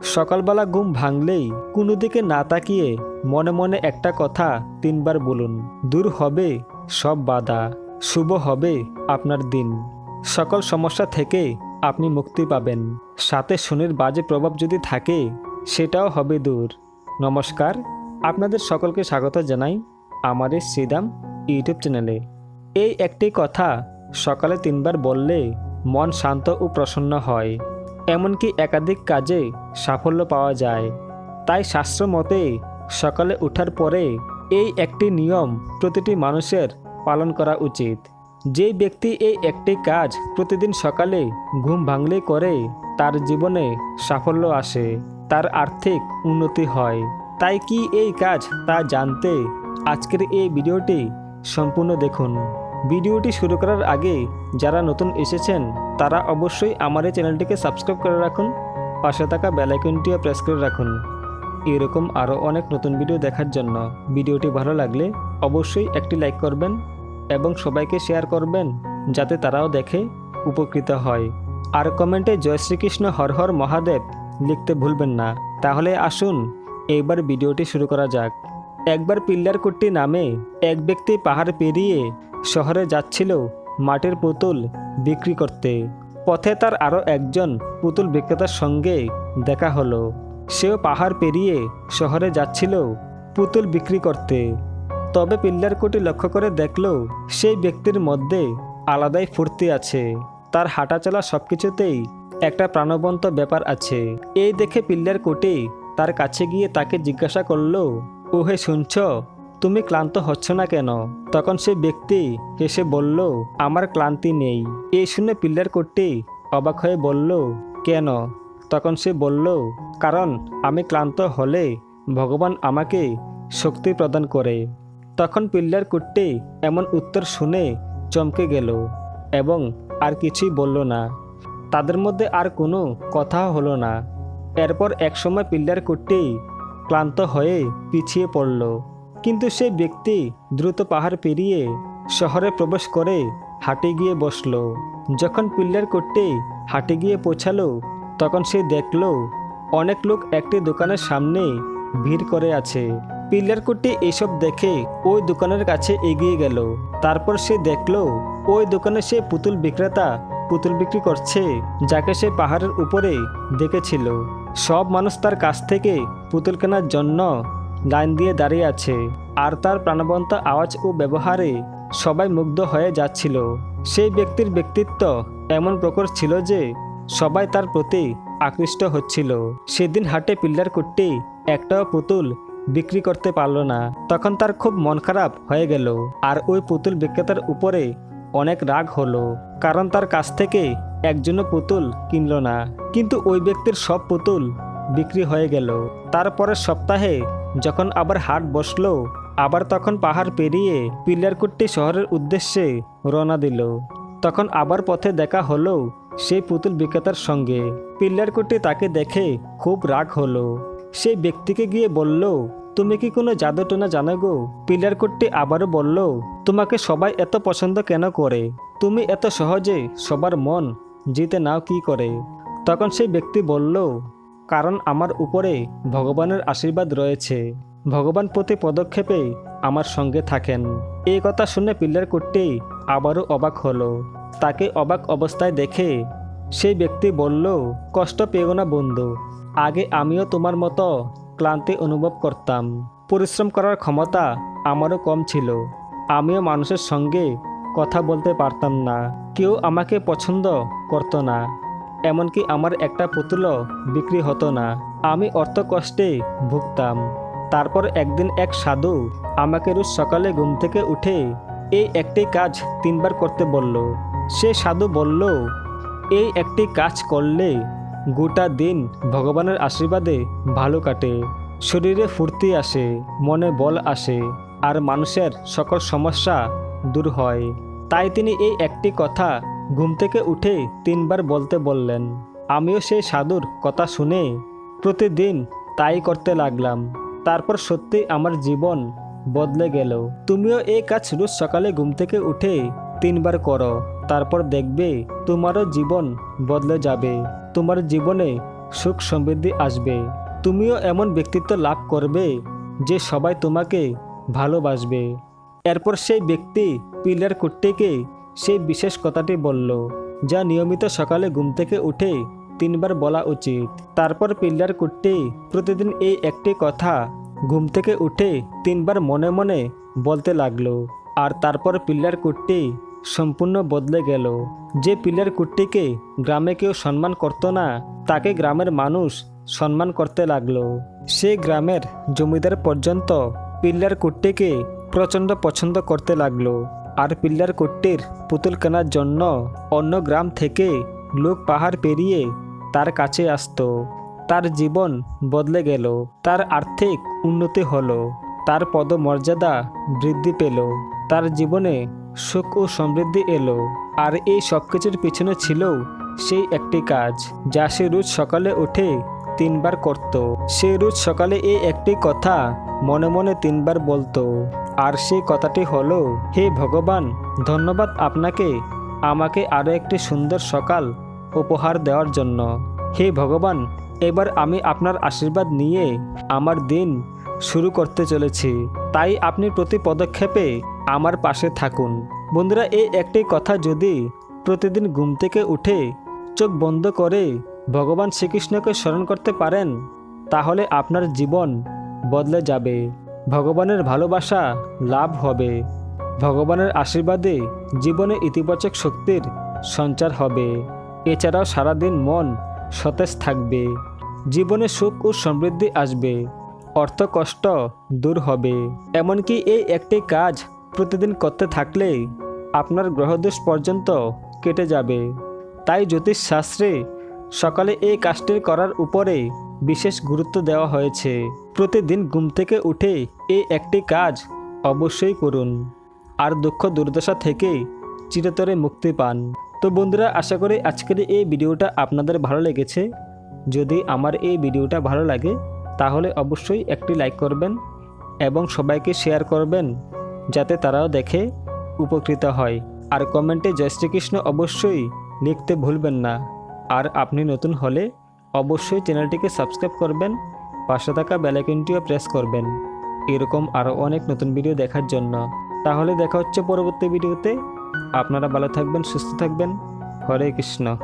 সকালবেলা ঘুম ভাঙলেই কোনো দিকে না তাকিয়ে মনে মনে একটা কথা তিনবার বলুন, দূর হবে সব বাধা, শুভ হবে আপনার দিন। সকল সমস্যা থেকে আপনি মুক্তি পাবেন। সাথে শনির বাজে প্রভাব যদি থাকে, সেটাও হবে দূর। নমস্কার, আপনাদের সকলকে স্বাগত জানাই আমার এই শ্রীদাম ইউটিউব চ্যানেলে। এই একটি কথা সকালে তিনবার বললে মন শান্ত ও প্রসন্ন হয়। এমনকি একাধিক কাজে সাফল্য পাওয়া যায়। তাই শাস্ত্র মতে, সকালে ওঠার পরে এই একটি নিয়ম প্রতিটি মানুষের পালন করা উচিত। যে ব্যক্তি এই একটি কাজ প্রতিদিন সকালে ঘুম ভাঙলে করে, তার জীবনে সাফল্য আসে, তার আর্থিক উন্নতি হয়। তাই কি এই কাজ তা জানতে আজকের এই ভিডিওটি সম্পূর্ণ দেখুন। ভিডিওটি শুরু করার আগে যারা নতুন এসেছেন, তারা অবশ্যই আমার এই চ্যানেলটিকে সাবস্ক্রাইব করে রাখুন, পাশে থাকা বেলাইকনটিও প্রেস করে রাখুন। এরকম আরও অনেক নতুন ভিডিও দেখার জন্য ভিডিওটি ভালো লাগলে অবশ্যই একটি লাইক করবেন এবং সবাইকে শেয়ার করবেন, যাতে তারাও দেখে উপকৃত হয়। আর কমেন্টে জয় শ্রীকৃষ্ণ হর হর মহাদেব লিখতে ভুলবেন না। তাহলে আসুন এইবার ভিডিওটি শুরু করা যাক। একবার পিল্লার কুট্টি নামে এক ব্যক্তি পাহাড় পেরিয়ে শহরে যাচ্ছিল মাটির পুতুল বিক্রি করতে। পথে তার আরও একজন পুতুল বিক্রেতার সঙ্গে দেখা হলো। সেও পাহাড় পেরিয়ে শহরে যাচ্ছিল পুতুল বিক্রি করতে। তবে পিল্লার পিল্লারকুটি লক্ষ্য করে দেখল সেই ব্যক্তির মধ্যে আলাদাই ফুর্তি আছে। তার হাঁটাচলা সব কিছুতেই একটা প্রাণবন্ত ব্যাপার আছে। এই দেখে পিল্লার পিল্লারকুটি তার কাছে গিয়ে তাকে জিজ্ঞাসা করল, ওহে শুনছ তুমি ক্লান্ত হচ্ছ না কেন? তখন সে ব্যক্তি হেসে বলল, আমার ক্লান্তি নেই। এই শুনে পিল্লার কোটটি অবাক হয়ে বলল, কেন? তখন সে বলল, কারণ আমি ক্লান্ত হলে ভগবান আমাকে শক্তি প্রদান করে। তখন পিল্লার কুট্টি এমন উত্তর শুনে চমকে গেল এবং আর কিছুই বলল না। তাদের মধ্যে আর কোনো কথা হলো না। এরপর একসময় পিল্লার কুট্টি ক্লান্ত হয়ে পিছিয়ে পড়ল। কিন্তু সে ব্যক্তি দ্রুত পাহাড় পেরিয়ে শহরে প্রবেশ করে হাটে গিয়ে বসল। যখন পিল্লার করতে হাটে গিয়ে পৌঁছালো, তখন সে দেখল, অনেক লোক একটি দোকানের সামনে ভিড় করে আছে। পিল্লার কুটি এসব দেখে ওই দোকানের কাছে এগিয়ে গেল। তারপর সে দেখল, ওই দোকানে সে পুতুল বিক্রেতা পুতুল বিক্রি করছে, যাকে সে পাহাড়ের উপরে দেখেছিল। সব মানুষ তার কাছ থেকে পুতুল কেনার জন্য লাইন দিয়ে দাঁড়িয়ে আছে। আর তার প্রাণবন্ত আওয়াজ ও ব্যবহারে সবাই মুগ্ধ হয়ে যাচ্ছিল। সেই ব্যক্তির ব্যক্তিত্ব এমন প্রকট ছিল যে সবাই তার প্রতি আকৃষ্ট হচ্ছিল। সেদিন হাটে পিল্লার কুট্টি একটাও পুতুল বিক্রি করতে পারল না। তখন তার খুব মন খারাপ হয়ে গেল। আর ওই পুতুল বিক্রেতার উপরে অনেক রাগ হলো। কারণ তার কাছ থেকে একজনও পুতুল কিনল না। কিন্তু ওই ব্যক্তির সব পুতুল বিক্রি হয়ে গেল। তারপরের সপ্তাহে যখন আবার হাট বসল, আবার তখন পাহাড় পেরিয়ে পিল্লারকুট্টি শহরের উদ্দেশ্যে রওনা দিল। তখন আবার পথে দেখা হলো সেই পুতুল বিক্রেতার সঙ্গে। পিল্লারকুট্টি তাকে দেখে খুব রাগ হলো। সেই ব্যক্তিকে গিয়ে বলল, তুমি কি কোনো জাদু জাদুটোনা জানো গো? পিল্লারকুট্টি আবারও বলল, তোমাকে সবাই এত পছন্দ কেন করে? তুমি এত সহজে সবার মন জিতে নাও কি করে? তখন সেই ব্যক্তি বলল কারণ আমার উপরে ভগবানের আশীর্বাদ রয়েছে। ভগবান প্রতি পদক্ষেপে আমার সঙ্গে থাকেন। এই কথা শুনে পিল্লার কুট্টি আবারও অবাক হলো। তাকে অবাক অবস্থায় দেখে সেই ব্যক্তি বলল, কষ্ট পেও না বন্ধু, আগে আমিও তোমার মতো ক্লান্তি অনুভব করতাম। পরিশ্রম করার ক্ষমতা আমারও কম ছিল। আমিও মানুষের সঙ্গে কথা বলতে পারতাম না। কেউ আমাকে পছন্দ করতো না। এমনকি আমার একটা পুতুলও বিক্রি হতো না। আমি অর্থ কষ্টে ভুগতাম। তারপর একদিন এক সাধু আমাকে রোজ সকালে ঘুম থেকে উঠে এই একটি কাজ তিনবার করতে বলল। সে সাধু বলল, এই একটি কাজ করলে গোটা দিন ভগবানের আশীর্বাদে ভালো কাটে। শরীরে ফুর্তি আসে, মনে বল আসে, আর মানুষের সকল সমস্যা দূর হয়। তাই তিনি এই একটি কথা ঘুম থেকে উঠে তিনবার বলতে বললেন, আমিও সেই সাধুর কথা শুনে প্রতিদিন তাই করতে লাগলাম। তারপর সত্যি আমার জীবন বদলে গেল। তুমিও এই কাজ রোজ সকালে ঘুম থেকে উঠে তিনবার করো। তারপর দেখবে তোমারও জীবন বদলে যাবে। তোমার জীবনে সুখ সমৃদ্ধি আসবে। তুমিও এমন ব্যক্তিত্ব লাভ করবে যে সবাই তোমাকে ভালোবাসবে। এরপর সেই ব্যক্তি পিলার কুট্টিকে সেই বিশেষ কথাটি বলল, যা নিয়মিত সকালে ঘুম থেকে উঠে তিনবার বলা উচিত। তারপর পিল্লার কুট্টি প্রতিদিন এই একটি কথা ঘুম থেকে উঠে তিনবার মনে মনে বলতে লাগল। আর তারপর পিল্লার কুট্টি সম্পূর্ণ বদলে গেল। যে পিল্লার কুট্টিকে গ্রামে কেউ সম্মান করতো না, তাকে গ্রামের মানুষ সম্মান করতে লাগল। সে গ্রামের জমিদার পর্যন্ত পিল্লার কুট্টিকে প্রচণ্ড পছন্দ করতে লাগল। আর পিল্লার কোট্টের পুতুল কেনার জন্য অন্য গ্রাম থেকে লোক পাহাড় পেরিয়ে তার কাছে আসতো। তার জীবন বদলে গেল, তার আর্থিক উন্নতি হলো, তার পদমর্যাদা বৃদ্ধি পেল, তার জীবনে সুখ ও সমৃদ্ধি এলো। আর এই সব কিছুর পিছনে ছিল সেই একটি কাজ, যা সে রোজ সকালে উঠে তিনবার করত। সে রোজ সকালে এই একটি কথা মনে মনে তিনবার বলতো। আর সেই কথাটি হলো, হে ভগবান, ধন্যবাদ আপনাকে আমাকে আরও একটি সুন্দর সকাল উপহার দেওয়ার জন্য। হে ভগবান, এবার আমি আপনার আশীর্বাদ নিয়ে আমার দিন শুরু করতে চলেছি। তাই আপনি প্রতি পদক্ষেপে আমার পাশে থাকুন। বন্ধুরা, এই একটি কথা যদি প্রতিদিন ঘুম থেকে উঠে চোখ বন্ধ করে ভগবান শ্রীকৃষ্ণকে স্মরণ করতে পারেন, তাহলে আপনার জীবন বদলে যাবে। ভগবানের ভালোবাসা লাভ হবে। ভগবানের আশীর্বাদে জীবনে ইতিবাচক শক্তির সঞ্চার হবে। এছাড়াও সারাদিন মন সতেজ থাকবে। জীবনে সুখ ও সমৃদ্ধি আসবে। অর্থ কষ্ট দূর হবে। এমনকি এই একটি কাজ প্রতিদিন করতে থাকলে আপনার গ্রহদোষ পর্যন্ত কেটে যাবে। তাই জ্যোতিষশাস্ত্রে সকালে এই কাজটি করার উপরে বিশেষ গুরুত্ব দেওয়া হয়েছে। প্রতিদিন ঘুম থেকে উঠে এই একটি কাজ অবশ্যই করুন। আর দুঃখ দুর্দশা থেকে চিরতরে মুক্তি পান। তো বন্ধুরা, আশা করি আজকের এই ভিডিওটা আপনাদের ভালো লেগেছে। যদি আমার এই ভিডিওটা ভালো লাগে, তাহলে অবশ্যই একটি লাইক করবেন এবং সবাইকে শেয়ার করবেন, যাতে তারাও দেখে উপকৃত হয়। আর কমেন্টে জয় শ্রীকৃষ্ণ অবশ্যই লিখতে ভুলবেন না। আর আপনি নতুন হলে অবশ্যই চ্যানেলটিকে সাবস্ক্রাইব করবেন, পাশে থাকা বেলাইকনটিও প্রেস করবেন। এরকম আরও অনেক নতুন ভিডিও দেখার জন্য। তাহলে দেখা হচ্ছে পরবর্তী ভিডিওতে আপনারা ভালো থাকবেন, সুস্থ থাকবেন। হরে কৃষ্ণ।